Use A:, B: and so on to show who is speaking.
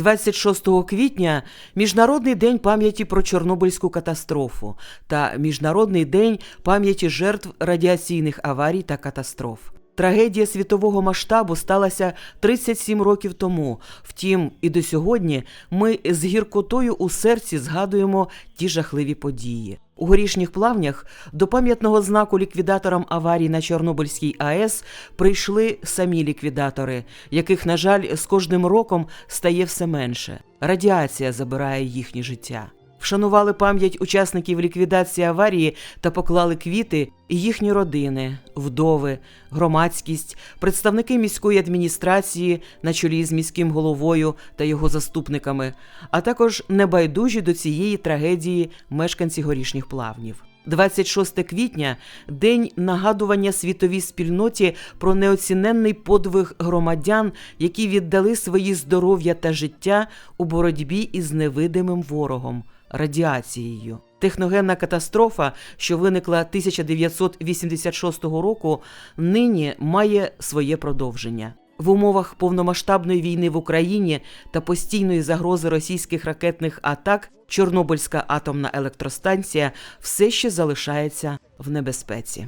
A: 26 квітня Міжнародний день пам'яті про Чорнобильську катастрофу та Міжнародний день пам'яті жертв радіаційних аварій та катастроф. Трагедія світового масштабу сталася 37 років тому. Втім, і до сьогодні ми з гіркотою у серці згадуємо ті жахливі події. У горішніх плавнях до пам'ятного знаку ліквідаторам аварій на Чорнобильській АЕС прийшли самі ліквідатори, яких, на жаль, з кожним роком стає все менше. Радіація забирає їхнє життя. Вшанували пам'ять учасників ліквідації аварії та поклали квіти і їхні родини, вдови, громадськість, представники міської адміністрації на чолі з міським головою та його заступниками, а також небайдужі до цієї трагедії мешканці горішніх плавнів. 26 квітня день нагадування світовій спільноті про неоціненний подвиг громадян, які віддали свої здоров'я та життя у боротьбі із невидимим ворогом радіацією. Техногенна катастрофа, що виникла 1986 року, нині має своє продовження. В умовах повномасштабної війни в Україні та постійної загрози російських ракетних атак Чорнобильська атомна електростанція все ще залишається в небезпеці.